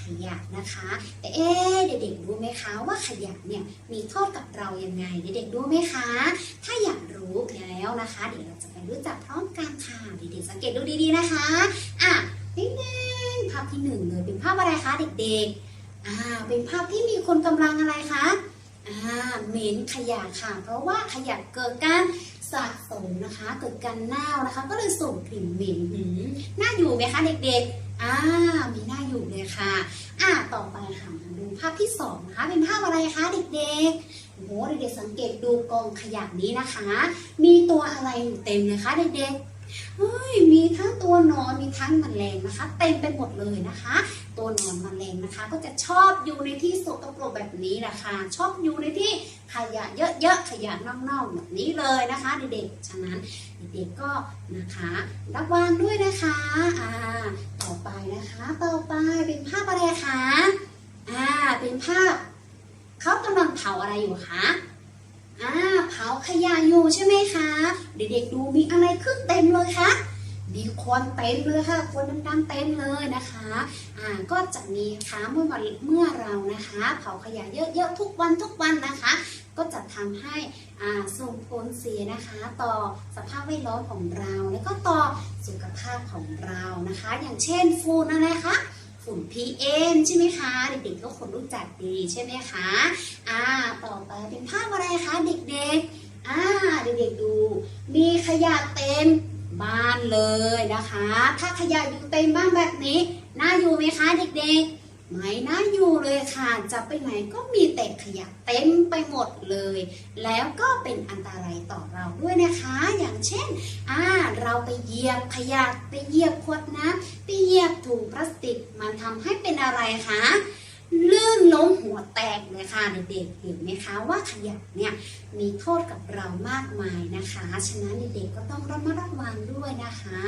ขยะนะคะแต่เอ๊ะเด็กๆรู้ไหมคะว่าขยะเนี่ยมีโทษกับเรายังไง เด็กๆรู้ไหมคะ ถ้าอยากรู้แล้วนะคะ เดี๋ยวเราจะไปรู้จักพร้อมกันค่ะเด็กๆสังเกตดูดีๆนะคะอะนิ่งภาพที่หนึ่งเลยเป็นภาพอะไรคะเด็กๆอ่าเป็นภาพที่มีคนกำลังอะไรคะอ่าเหม็นขยะค่ะ เพราะว่าขยะเกิดการสะสมนะคะ เกิดการเน่านะคะ ก็เลยส่งกลิ่นเหม็นหน่าอยู่ไหมคะเด็กๆ อ่ามีหน้าอยู่เลยค่ะ อ่าต่อไปค่ะมาดูภาพที่สองนะคะ เป็นภาพอะไรคะเด็กๆโอ้โหเด็กๆสังเกตดูกองขยะนี้นะคะ มีตัวอะไรอยู่เต็มเลยคะเด็กๆ เฮ้ยมีทั้งตัวนอนมีทั้งมแมลงนะคะ เต็มไปหมดเลยนะคะ ตัวนอนมแมลงนะคะ ก็จะชอบอยู่ในที่สกปรกแบบนี้นะคะ ชอบอยู่ในที่ขยะเยอะๆขยะน่าๆแบบนี้เลยนะคะเด็กๆฉะนั้นเด็กๆก็นะคะระวังด้วยนะคะอ่าต่อไปนะคะต่อไปเป็นภาพอะไรคะอ่าเป็นภาพเขากำลังเผาอะไรอยู่คะ อ่าเผาขยะอยู่ใช่ไหมคะ เด็กๆดูมีอะไรขึ้นเต็มเลยคะมีควนเต็มเลยค่ะควนดำๆเต็มเลยนะคะอ่าก็จะมีคะเมื่อวันเมื่อเรานะคะ เผาขยะเยอะๆทุกวันทุกวันนะคะ ก็จะทำให้อ่าส่งผลเสียนะคะ ต่อสภาพแวดล้อมของเรา แล้วก็ต่อสุขภาพของเรานะคะ อย่างเช่นฝุ่นอะไรคะฝุ่น PM ใช่ไหมคะ เด็กๆก็คนรู้จักดีใช่ไหมคะอ่าต่อไปเป็นภาพ อะไรคะเด็กๆ อ่าเด็กๆดู มีขยะเต็มบ้านเลยนะคะ ถ้าขยะอยู่เต็มบ้านแบบนี้ น่าอยู่ไหมคะเด็กๆ ไม่น่าอยู่เลยค่ะ จะไปไหนก็มีแต่ขยะเต็มไปหมดเลย แล้วก็เป็นอันตรายต่อเราด้วยนะคะ อย่างเช่น อ่า เราไปเหยียบขยะ ไปเหยียบขวดน้ำไปเหยียบถุงพลาสติก มันทำให้เป็นอะไรคะลื่นล้มหัว แตกเลยค่ะเด็กๆเห็นไหมคะว่าขยะเนี่ยมีโทษกับเรามากมายนะคะ ฉะนั้นเด็กๆก็ต้องระมัดระวังด้วยนะคะ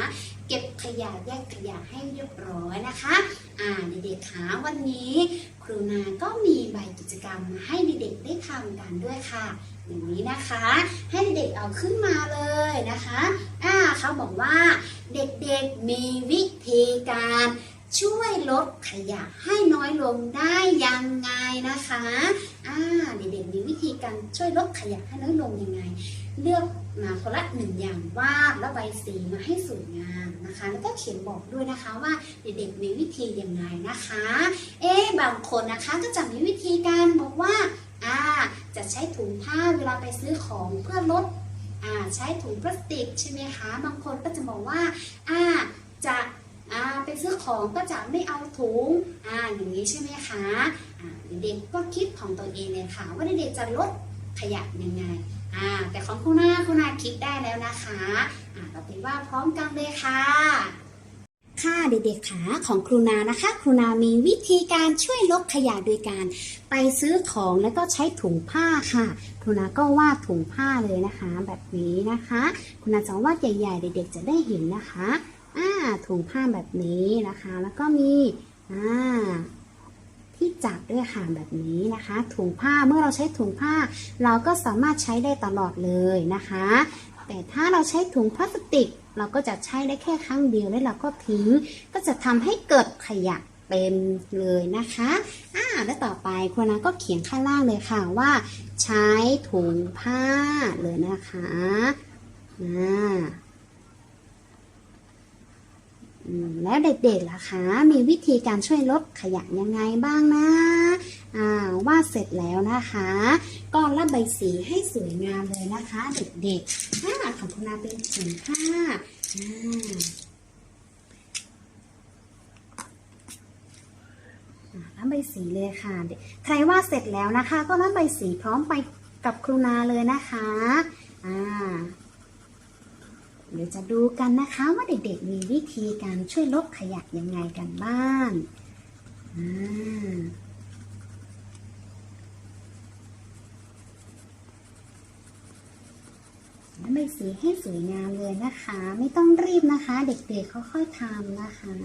เก็บขยะแยกขยะให้เรียบร้อยนะคะอ่าเด็กๆคะวันนี้ครูนาก็มีใบกิจกรรมมาให้เด็กๆได้ทำกันด้วยค่ะอย่างนี้นะคะ ให้เด็กๆเอาขึ้นมาเลยนะคะอ่าเขาบอกว่าเด็กๆมีวิธีการ ช่วยลดขยะให้น้อยลงได้ยังไงนะคะอ่าเด็กๆมีวิธีการช่วยลดขยะให้น้อยลงยังไง เลือกมาคนละหนึ่งอย่างวาดแล้วใบสีมาให้สวยงามนะคะ แล้วก็เขียนบอกด้วยนะคะว่าเด็กๆมีวิธียังไงนะคะ เอ๊บางคนนะคะก็จะมีวิธีการบอกว่าอ่าจะใช้ถุงผ้าเวลาไปซื้อของเพื่อลดอ่าใช้ถุงพลาสติกใช่ไหมคะ บางคนก็จะบอกว่าอ่าจะ ซื้อของก็จะไม่เอาถุงอ่าอย่างนี้ใช่ไหมคะอ่าเด็กๆก็คิดของตัวเองเลยค่ะ ว่าเด็กจะลดขยะยังไงอ่าแต่ของคุณนาคุณนาคิดได้แล้วนะคะอ่าเราไปว่าพร้อมกันเลยค่ะค่ะเด็กๆขาของครูนานะคะ ครูนามีวิธีการช่วยลดขยะโดยการไปซื้อของแล้วก็ใช้ถุงผ้าค่ะ ครูนาก็วาดถุงผ้าเลยนะคะ แบบนี้นะคะ ครูนาจะวาดใหญ่ๆ เด็กๆจะได้เห็นนะคะ ถุงผ้าแบบนี้นะคะ แล้วก็มีที่จับด้วยค่ะแบบนี้นะคะ ถุงผ้าเมื่อเราใช้ถุงผ้า เราก็สามารถใช้ได้ตลอดเลยนะคะ แต่ถ้าเราใช้ถุงพลาสติก เราก็จะใช้ได้แค่ครั้งเดียวแล้วเราก็ทิ้ง ก็จะทำให้เกิดขยะเต็มเลยนะคะอ่าแล้วต่อไปคุณนาก็เขียนข้างล่างเลยค่ะว่า ใช้ถุงผ้าเลยนะคะอ่า แล้วเด็กๆล่ะคะ มีวิธีการช่วยลดขยะยังไงบ้างนะอ่าวาดเสร็จแล้วนะคะ ก็ระบายสีให้สวยงามเลยนะคะ เด็กๆอ่าของคุณนาเป็นถุงผ้าอ่ารับใบสีเลยค่ะเด็กใครวาดเสร็จแล้วนะคะ ก็รับใบสีพร้อมไปกับครูนาเลยนะคะ อ่า เดี๋ยวจะดูกันนะคะว่าเด็กๆมีวิธีการช่วยลดขยะยังไงกันบ้างอ่าแล้วใบสีให้สวยงามเลยนะคะ ไม่ต้องรีบนะคะ เด็กๆค่อยๆทำนะคะ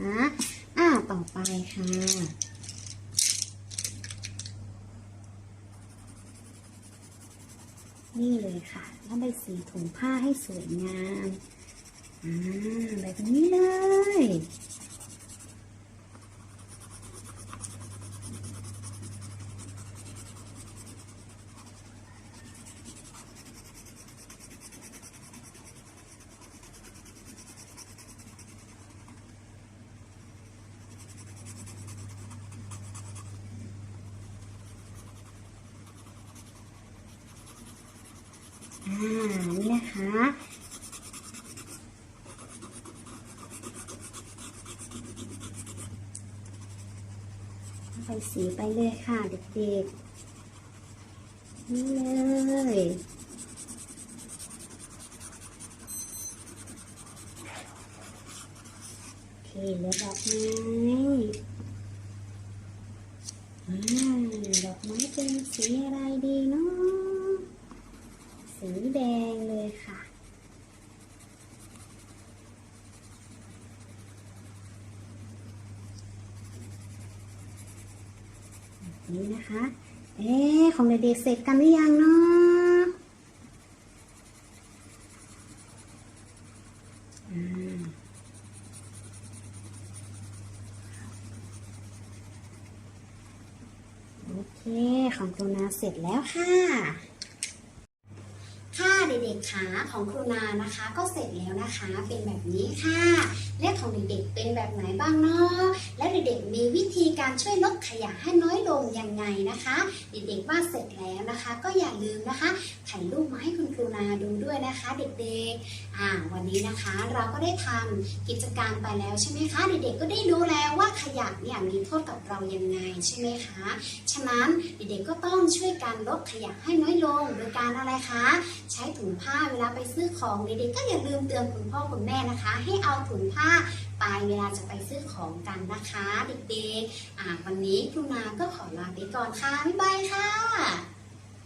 อ่าต่อไปค่ะนี่เลยค่ะแล้วใบสีถุงผ้าให้สวยงาม แบบนี้เลยนี่นะคะ ใส่สีไปเลยค่ะเด็กๆ นี่เลยโอเคเหลือดอกไม้อ่ดอกไม้เป็นสีอะไรดีเนาะสีแดงเลยค่ะ นี่นะคะ เอ๊ของเด็กๆเสร็จกันหรือยังเนาะโอเค ของตัวนาเสร็จแล้วค่ะ ขาของครูนานะคะ ก็เสร็จแล้วนะคะ เป็นแบบนี้ค่ะและของเด็กๆเป็นแบบไหนบ้างเนาะและเด็กๆมีวิธีการช่วยลดขยะให้น้อยลงยังไงนะคะ เด็กๆวาดเสร็จแล้วนะคะ ก็อย่าลืมนะคะถ่ายรูปมาให้คุณครูนาดูด้วยนะคะ เด็กๆอ่าวันนี้นะคะเราก็ได้ทำกิจกรรมไปแล้วใช่ไหมคะ เด็กๆก็ได้รู้แล้วว่าขยะเนี่ยมีโทษกับเรายังไงใช่ไหมคะฉะนั้นเด็กๆก็ต้องช่วยกันลดขยะให้น้อยลงโดยการอะไรคะ ใช้ถุงผ้าเวลาไปซื้อของเด็กๆก็อย่าลืมเตือนคุณพ่อคุณแม่นะคะ ให้เอาถุงผ้าไปเวลาจะไปซื้อของกันนะคะ เด็กๆวันนี้ครูนาก็ขอลาไปก่อนค่ะบ๊ายบายค่ะ